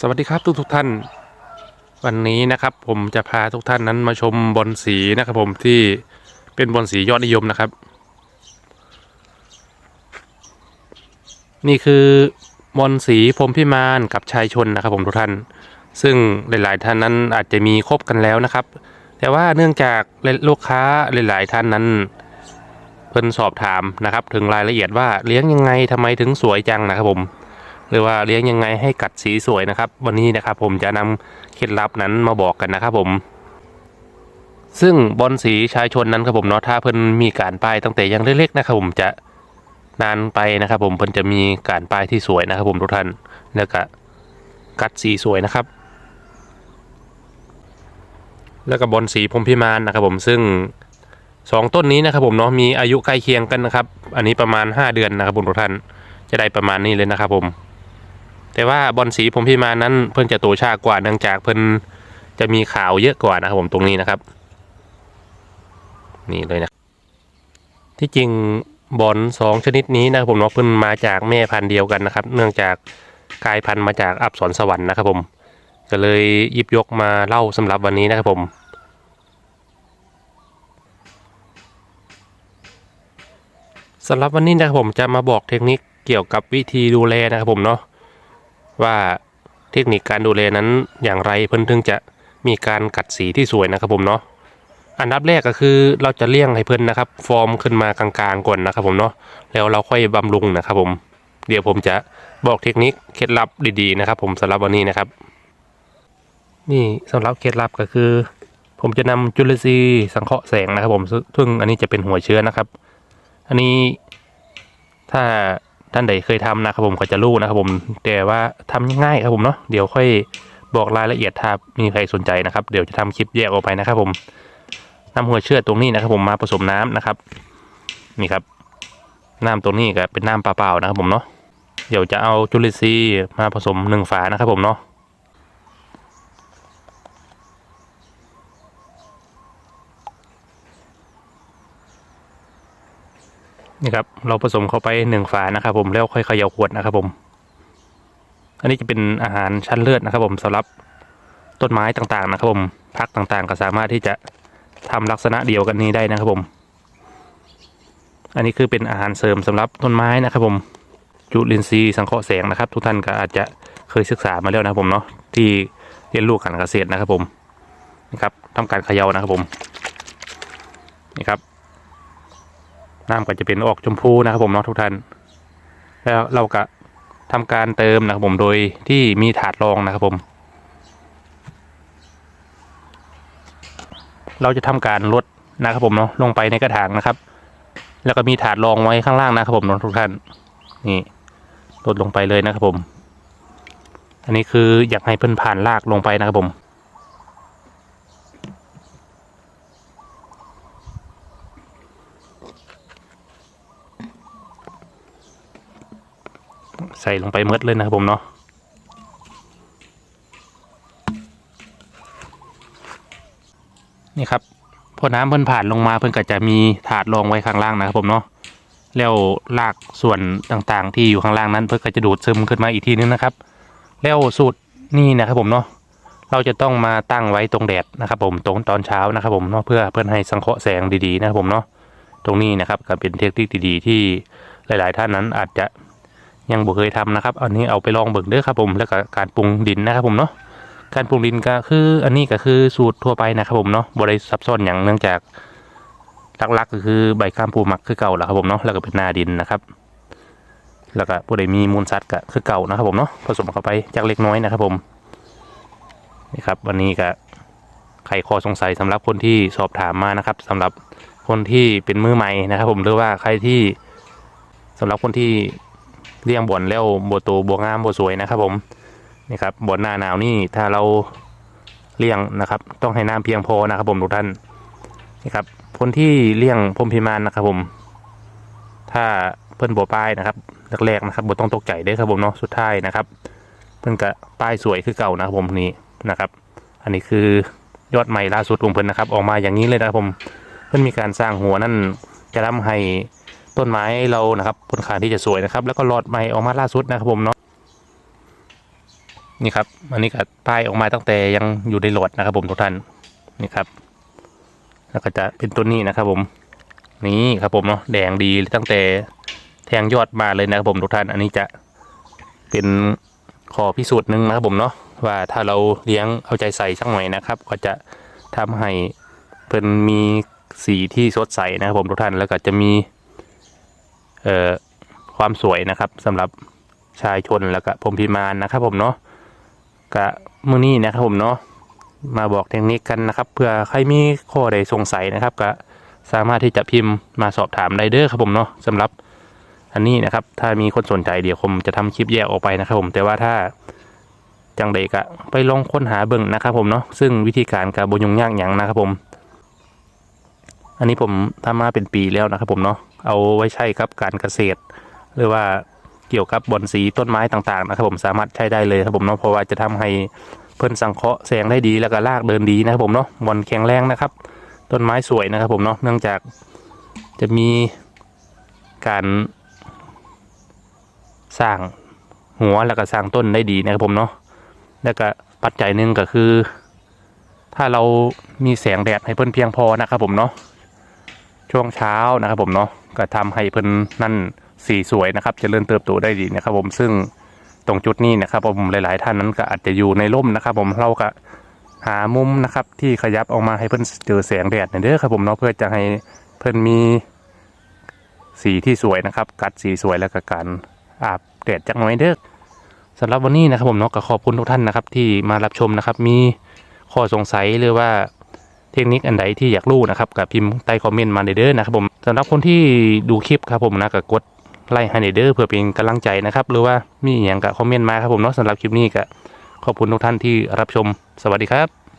สวัสดีครับทุกทุกท่าน วันนี้นะครับผมจะพาทุกท่านนั้นมาชมบอลสีนะครับผมที่เป็นบอลสียอดนิยมนะครับ นี่คือบอลสีพรมพิมานกับชายชนนะครับผมทุกท่าน ซึ่งหลายๆท่านนั้นอาจจะมีครบกันแล้วนะครับ แต่ว่าเนื่องจากลูกค้าหลาย ๆ ท่านนั้นเพิ่นสอบถามนะครับ ถึงรายละเอียดว่าเลี้ยงยังไงทำไมถึงสวยจังนะครับผม หรือว่าเลี้ยงยังไงให้กัดสีสวยนะครับ วันนี้นะครับผมจะนำเคล็ดลับนั้นมาบอกกันนะครับผมซึ่งบอลสีชายชนนั้นครับผมเนาะถ้าเพิ่นมีการป้ายตั้งแต่ยังเล็กๆนะครับผมจะนานไปนะครับ ผมเพิ่นจะมีการป้ายที่สวยนะครับ ผมทุกท่านแล้วก็กัดสีสวยนะครับ แล้วก็บอลสีพรมพิมานนะครับ ผมซึ่งสองต้นนี้นะครับ ผมเนาะมีอายุใกล้เคียงกันนะครับ อันนี้ประมาณ 5 เดือนนะครับผมทุกท่านจะได้ประมาณนี้เลยนะครับผม แต่ว่าบอลสีผมพิมานั้นเพิ่นจะโตช้ากว่าเนื่องจากเพิ่นจะมีขาวเยอะกว่านะครับผมตรงนี้นะครับ นี่เลยนะ ที่จริงบอลสองชนิดนี้นะครับผมเนาะเพิ่นมาจากแม่พันธุ์เดียวกันนะครับ เนื่องจากกลายพันธุ์มาจากอับสรสวรรค์นะครับผมก็เลยยิบยกมาเล่าสำหรับวันนี้นะครับผมสำหรับวันนี้นะครับผมจะมาบอกเทคนิคเกี่ยวกับวิธีดูแลนะครับผมเนาะ ว่าเทคนิคการดูแลนั้นอย่างไรเพิ่นถึงจะมีการกัดสีที่สวยนะครับผมเนาะอันดับแรกก็คือเราจะเลี่ยงให้เพิ่นนะครับ ฟอร์มขึ้นมากลางๆก่อนนะครับผมเนาะแล้วเราค่อยบำรุงนะครับผมเดี๋ยวผมจะบอกเทคนิคเคล็ดลับดีๆนะครับ ผมสำหรับวันนี้นะครับ นี่สำหรับเคล็ดลับก็คือ ผมจะนำจุลินทรีย์สังเคราะห์แสงนะครับ ผมซึ่งอันนี้จะเป็นหัวเชื้อนะครับ อันนี้ถ้า ท่านใดเคยทำนะครับผมก็จะรู้นะครับผมแต่ว่าทำง่ายครับผมเนาะเดี๋ยวค่อยบอกรายละเอียดถ้ามีใครสนใจนะครับเดี๋ยวจะทำคลิปแยกออกไปนะครับผมนำหัวเชื้อตรงนี้นะครับ ผมมาผสมน้ำนะครับ นี่ครับ น้ำตรงนี้ก็เป็นน้ำเปล่าๆนะครับผมเนาะเดี๋ยวจะเอาจุลินทรีย์มาผสมหนึ่งฝานะครับผมเนาะ นี่ครับเราผสมเข้าไปหนึ่งฝานะครับ ผมแล้วค่อยเขย่าขวดนะครับผม อันนี้จะเป็นอาหารชั้นเลือดนะครับ ผมสำหรับต้นไม้ต่างๆนะครับผมพักต่างๆ ก็สามารถที่จะทำลักษณะเดียวกันนี้ได้นะครับผม อันนี้คือเป็นอาหารเสริมสำหรับต้นไม้นะครับผมจุลินทรีย์สังเคราะห์แสงนะครับ ทุกท่านก็อาจจะเคยศึกษามาแล้วนะครับผมเนาะที่เรียนรู้การเกษตรนะครับผมนี่ครับทำการเขย่านะครับผมนี่ครับ น้ำก็จะเป็นออกชมพูนะครับผมเนาะทุกท่าน แล้วเราก็ทำการเติมนะครับผมโดยที่มีถาดรองนะครับผม เราจะทำการลดนะครับผมเนาะลงไปในกระถางนะครับ แล้วก็มีถาดรองไว้ข้างล่างนะครับผมเนาะทุกท่านนี่ลดลงไปเลยนะครับผม อันนี้คืออยากให้เพิ่นผ่านลากลงไปนะครับผม ใส่ลงไปเมดเลยนะครับผมเนาะนี่ครับพอน้ำเพิ่นผ่านลงมาเพิ่นก็จะมีถาดรองไว้ข้างล่างนะครับผมเนาะแล้วรากส่วนต่างๆ ที่อยู่ข้างล่างนั้นเพิ่นก็จะดูดซึมขึ้นมาอีกทีนึงนะครับ แล้วสูตรนี่นะครับผมเนาะเราจะต้องมาตั้งไว้ตรงแดดนะครับ ผมตรงตอนเช้านะครับผมเนาะเพื่อเพื่อให้สังเคราะห์แสงดีๆนะครับผมเนาะตรงนี้นะครับก็เป็นเทคนิคดีๆที่หลาย ๆ ท่านนั้นอาจจะ ยังบ่เคยทำนะครับ อันนี้เอาไปลองเบิ่งเด้อครับผมแล้วก็การปรุงดินนะครับผมเนาะการปรุงดินก็คือ อันนี้ก็คือสูตรทั่วไปนะครับผมเนาะบ่ได้ซับซ้อนอย่างเนื่องจากหลักๆก็คือใบข้ามปูหมักคือเก่าแหละครับผมเนาะแล้วก็เป็นนาดินนะครับ แล้วก็ผู้ใดมีมูลสัตว์ก็คือเก่านะครับผมเนาะผสมเข้าไปจากเล็กน้อยนะครับผมนี่ครับวันนี้ก็ไขข้อสงสัยสำหรับคนที่สอบถามมานะครับสำหรับคนที่เป็นมือใหม่นะครับ ผมหรือว่าใครที่สำหรับคนที่ เลี้ยงบ่อนแล้วบัวโตบัวงามบัวสวยนะครับ ผมนี่ครับบ่อนหน้าหนาวนี่ถ้าเราเลี้ยงนะครับ ต้องให้น้ำเพียงพอนะครับ ผมทุกท่านนี่ครับคนที่เลี้ยงพรมพิมานนะครับผม ถ้าเพิ่นบัวป้ายนะครับแรกๆนะครับบัวต้องตกใจเด้ครับผมเนาะสุดท้ายนะครับ เพิ่นกะป้ายสวยคือเก่านะครับผมนี่นะครับ อันนี้คือยอดใหม่ล่าสุดของเพิ่นนะครับ ออกมาอย่างนี้เลยนะครับผม เพิ่นมีการสร้างหัวนั่นจะทำให้ ต้นไม้เรานะครับค่อนข้างที่จะสวยนะครับ แล้วก็หลอดใหม่ออกมาล่าสุดนะครับผมเนาะนี่ครับอันนี้ก็ป้ายออกมาตั้งแต่ยังอยู่ในหลอดนะครับ ผมทุกท่านนี่ครับ แล้วก็จะเป็นต้นนี้นะครับ ผมนี่ครับผมเนาะแดงดีตั้งแต่แทงยอดมาเลยนะครับผมทุกท่าน อันนี้จะเป็นขอพิสูจน์หนึ่งนะครับผมเนาะว่าถ้าเราเลี้ยงเอาใจใส่สักหน่อยนะครับ ก็จะทำให้เพิ่นมีสีที่สดใสนะครับผมทุกท่านแล้วก็จะมี ความสวยนะครับสำหรับชายชนแล้วก็พรหมพิมานนะครับ ผมเนาะกะมื้อนี้นะครับผมเนาะมาบอกเทคนิคกันนะครับเพื่อใครมีข้อใดสงสัยนะครับ ก็สามารถที่จะพิมพ์มาสอบถามได้เด้อครับผมเนาะสำหรับอันนี้นะครับ ถ้ามีคนสนใจเดี๋ยวผมจะทำคลิปแยกออกไปนะครับ ผมแต่ว่าถ้าจังใดก็ไปลองค้นหาเบิ่งนะครับ ผมเนาะซึ่งวิธีการกับบยุ่งยากหยังนะครับผม อันนี้ผมทำมาเป็นปีแล้วนะครับผมเนาะเอาไว้ใช้กับการเกษตร หรือว่าเกี่ยวกับบอนสีต้นไม้ต่างๆนะครับผมสามารถใช้ได้เลยครับผมเนาะเพราะว่าจะทำให้เพิ่นสังเคราะห์แสงได้ดีแล้วก็รากเดินดีนะครับผมเนาะบอนแข็งแรงนะครับ ต้นไม้สวยนะครับผมเนาะเนื่องจากจะมีการสร้างหัวแล้วก็สร้างต้นได้ดีนะครับผมเนาะแล้วก็ปัจจัยหนึ่งก็คือ ถ้าเรามีแสงแดดให้เพิ่นเพียงพอนะครับผมเนาะ ช่วงเช้านะครับผมเนาะก็ทำให้เพิ่นนั่นสีสวยนะครับจเจริญเติบโตได้ดีนะครับ ผมซึ่งตรงจุดนี้นะครับ ผมหลาย ๆ ท่านนั้นก็อาจจะอยู่ในร่มนะครับ ผมเราก็หามุมนะครับที่ขยับออกมาให้เพิ่นเจอแสงแดดหน่อยเด้อครับผมเนาะเพื่อจะให้เพิ่นมีสีที่สวยนะครับ กัดสีสวยแล้วก็การอาบแดดจักหน่อยเด้อสำหรับวันนี้นะครับผมเนาะก็ขอบคุณทุกท่านนะครับ ที่มารับชมนะครับ มีข้อสงสัยหรือว่า เทคนิคอันใดที่อยากรู้นะครับกับพิมพ์ใต้คอมเมนต์มาเด้อนะครับผมสำหรับคนที่ดูคลิปครับผมนะก็กดไลค์ให้เด้อเพื่อเป็นกำลังใจนะครับหรือว่ามีอย่างกับคอมเมนต์มาครับผมเนาะสำหรับคลิปนี้ก็ขอบคุณทุกท่านที่รับชมสวัสดีครับ